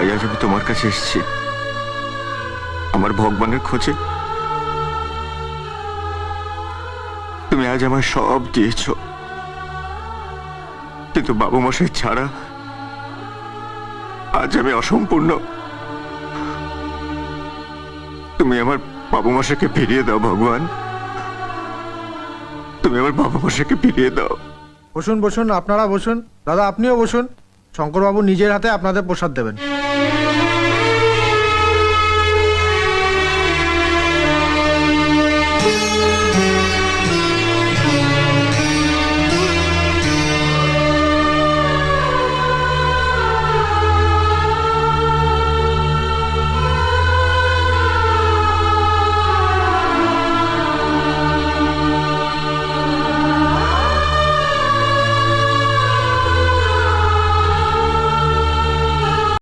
তাই আজ আমি তোমার কাছে এসেছি। আমার ভগবানের খোঁজে। তুমি আজ আমার সব দিয়েছ। কিন্তু বাবু মশাই ছাড়া আজ আমি অসম্পূর্ণ। তুমি আমার বাবু মশাইকে ফিরিয়ে দাও, ভগবান। তুমি আমার বাবা মশাইকে ফিরিয়ে দাও। বসুন বসুন, আপনারা বসুন। দাদা, আপনিও বসুন। শঙ্করবাবু নিজের হাতে আপনাদের প্রসাদ দেবেন।